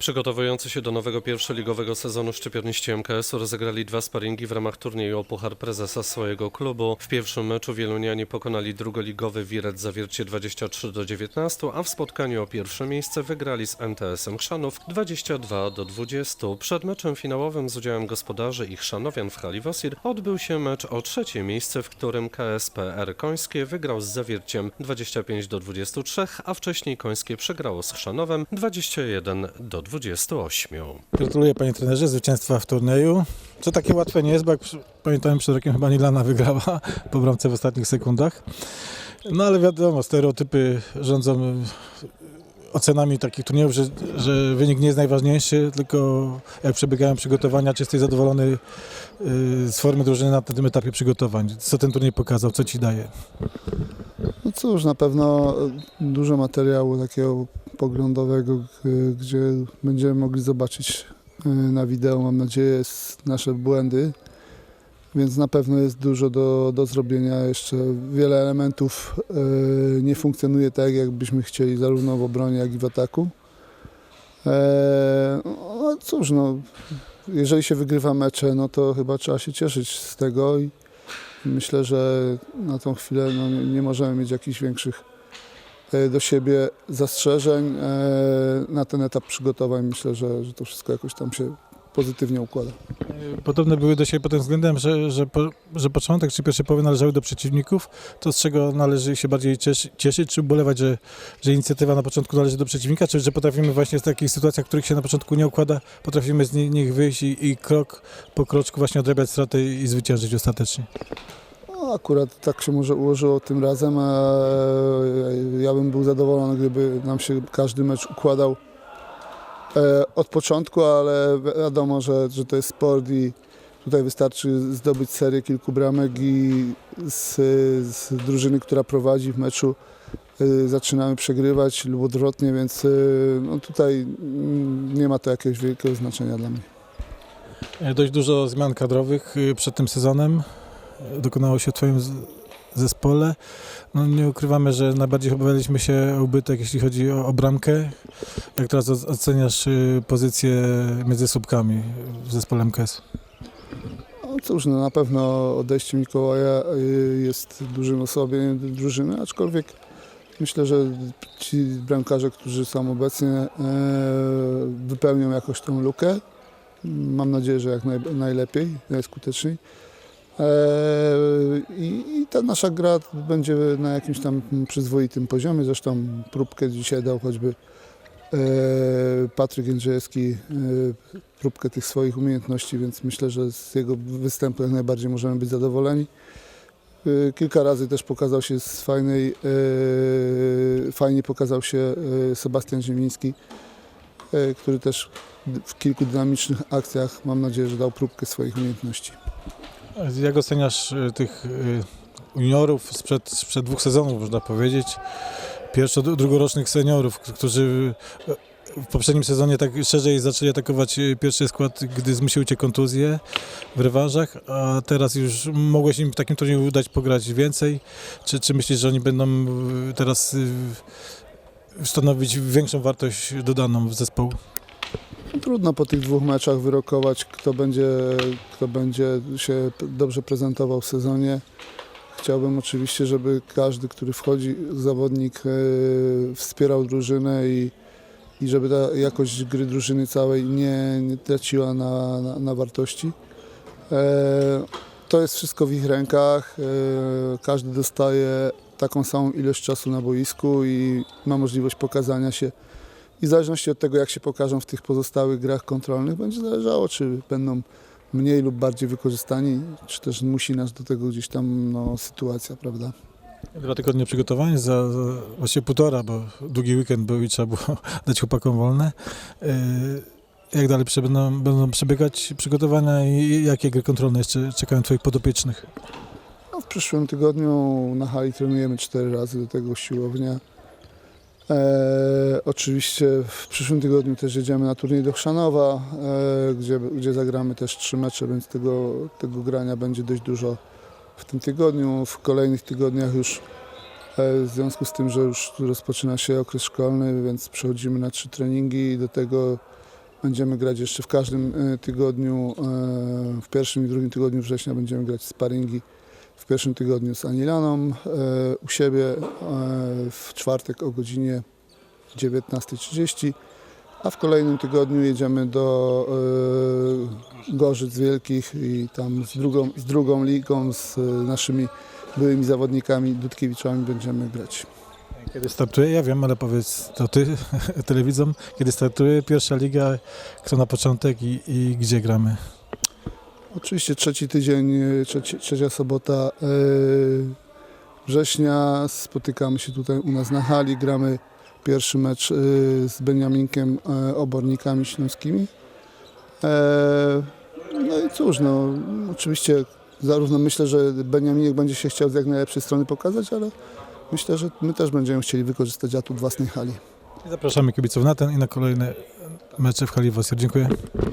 Przygotowujący się do nowego pierwszoligowego sezonu szczypiorniści MKS-u rozegrali dwa sparingi w ramach turnieju o Puchar Prezesa swojego klubu. W pierwszym meczu wielunianie pokonali drugoligowy Wiret Zawiercie 23 do 19, a w spotkaniu o pierwsze miejsce wygrali z MTS-em Chrzanów 22 do 20. Przed meczem finałowym z udziałem gospodarzy i chrzanowian w hali Wosir odbył się mecz o trzecie miejsce, w którym KSPR Końskie wygrał z Zawierciem 25 do 23, a wcześniej Końskie przegrało z Chrzanowem 21 do 28. Gratuluję panie trenerze zwycięstwa w turnieju. Co takie łatwe nie jest, bo jak pamiętamy przed rokiem chyba Nilana wygrała po bramce w ostatnich sekundach. No ale wiadomo, stereotypy rządzą y, ocenami takich turniejów, że, że wynik nie jest najważniejszy, tylko jak przebiegają przygotowania, czy jesteś zadowolony y, z formy drużyny na tym etapie przygotowań. Co ten turniej pokazał, co ci daje? No cóż, na pewno dużo materiału takiego poglądowego, g- gdzie będziemy mogli zobaczyć y, na wideo, mam nadzieję, nasze błędy. Więc na pewno jest dużo do, do zrobienia. Jeszcze wiele elementów y, nie funkcjonuje tak, jakbyśmy chcieli, zarówno w obronie, jak i w ataku. E, no cóż, no, jeżeli się wygrywa mecze, no to chyba trzeba się cieszyć z tego i Myślę, że na tą chwilę no, nie, możemy mieć jakichś większych e, do siebie zastrzeżeń e, na ten etap przygotowań. Myślę, że, że to wszystko jakoś tam się pozytywnie układa. Podobne były do siebie pod tym względem, że, że, po, że początek czy pierwsze połowy należały do przeciwników. To z czego należy się bardziej cieszy, cieszyć, czy ubolewać, że, że inicjatywa na początku należy do przeciwnika, czy że potrafimy właśnie z takich sytuacji, których się na początku nie układa, potrafimy z ni- nich wyjść i, i krok po kroczku właśnie odrabiać straty i zwyciężyć ostatecznie. Akurat tak się może ułożyło tym razem. A ja bym był zadowolony, gdyby nam się każdy mecz układał e, od początku, ale wi- wiadomo, że, że to jest sport i tutaj wystarczy zdobyć serię kilku bramek i z, z drużyny, która prowadzi w meczu e, zaczynamy przegrywać lub odwrotnie, więc e, no, tutaj nie ma to jakiegoś wielkiego znaczenia dla mnie. E, Dość dużo zmian kadrowych przed tym sezonem e, dokonało się w Twoim zespole. No, nie ukrywamy, że najbardziej obawialiśmy się o ubytek, jeśli chodzi o, o bramkę. Jak teraz oceniasz y, pozycję między słupkami w zespole MKS? No cóż, no na pewno odejście Mikołaja y, jest dużym osłabieniem drużyny, aczkolwiek myślę, że ci bramkarze, którzy są obecnie, e, wypełnią jakoś tą lukę. Mam nadzieję, że jak naj, najlepiej, najskuteczniej. E, I, ta nasza gra będzie na jakimś tam przyzwoitym poziomie. Zresztą próbkę dzisiaj dał choćby e, Patryk Jędrzejewski, e, próbkę tych swoich umiejętności, więc myślę, że z jego występu jak najbardziej możemy być zadowoleni. Kilka razy też pokazał się z fajnej, fajnie pokazał się Sebastian Ziemiński, który też w kilku dynamicznych akcjach mam nadzieję, że dał próbkę swoich umiejętności. Jak oceniasz y, tych y, juniorów sprzed, sprzed dwóch sezonów, można powiedzieć, pierwszo drugorocznych seniorów, którzy y, w poprzednim sezonie tak szerzej zaczęli atakować pierwszy skład, gdy zmyśliły cię kontuzje w rewanżach, a teraz już mogłeś im w takim turnieju udać pograć więcej? Czy, czy myślisz, że oni będą teraz stanowić większą wartość dodaną w zespołu? Trudno po tych dwóch meczach wyrokować, kto będzie, kto będzie się dobrze prezentował w sezonie. Chciałbym oczywiście, żeby każdy, który wchodzi, zawodnik e, wspierał drużynę i, i żeby ta jakość gry drużyny całej nie, nie traciła na, na, na wartości. E, to jest wszystko w ich rękach. E, każdy dostaje taką samą ilość czasu na boisku i ma możliwość pokazania się i w zależności od tego, jak się pokażą w tych pozostałych grach kontrolnych, będzie zależało, czy będą mniej lub bardziej wykorzystani, czy też musi nas do tego gdzieś tam no, sytuacja, prawda? Dwa tygodnie przygotowań, za, za właściwie półtora, bo długi weekend był i trzeba było dać chłopakom wolne. Yy, Jak dalej będą, będą przebiegać przygotowania i jakie gry kontrolne jeszcze czekają Twoich podopiecznych? No, w przyszłym tygodniu na hali trenujemy cztery razy, do tego siłownia. E, oczywiście w przyszłym tygodniu też jedziemy na turniej do Chrzanowa, e, gdzie, gdzie zagramy też trzy mecze, więc tego, tego grania będzie dość dużo w tym tygodniu. W kolejnych tygodniach już e, w związku z tym, że już rozpoczyna się okres szkolny, więc przechodzimy na trzy treningi i do tego Będziemy grać jeszcze w każdym e, tygodniu, w pierwszym i drugim tygodniu września będziemy grać sparingi. W pierwszym tygodniu z Anilaną u siebie, w czwartek o godzinie 19.30, a w kolejnym tygodniu jedziemy do e, Gorzyc Wielkich i tam z drugą, z drugą ligą, z e, naszymi byłymi zawodnikami Dudkiewiczami będziemy grać. Kiedy startuje, ja wiem, ale powiedz to ty telewidzom, kiedy startuje pierwsza liga, kto na początek i, i gdzie gramy? Oczywiście trzeci tydzień, e, trzeci, trzecia sobota e, września spotykamy się tutaj u nas na hali, gramy pierwszy mecz e, z Beniaminkiem, e, obornikami śląskimi. E, no i cóż, no oczywiście zarówno myślę, że Beniaminek będzie się chciał z jak najlepszej strony pokazać, ale myślę, że my też będziemy chcieli wykorzystać atut własnej hali. Zapraszamy kibiców na ten i na kolejne mecze w hali Wosir. Dziękuję.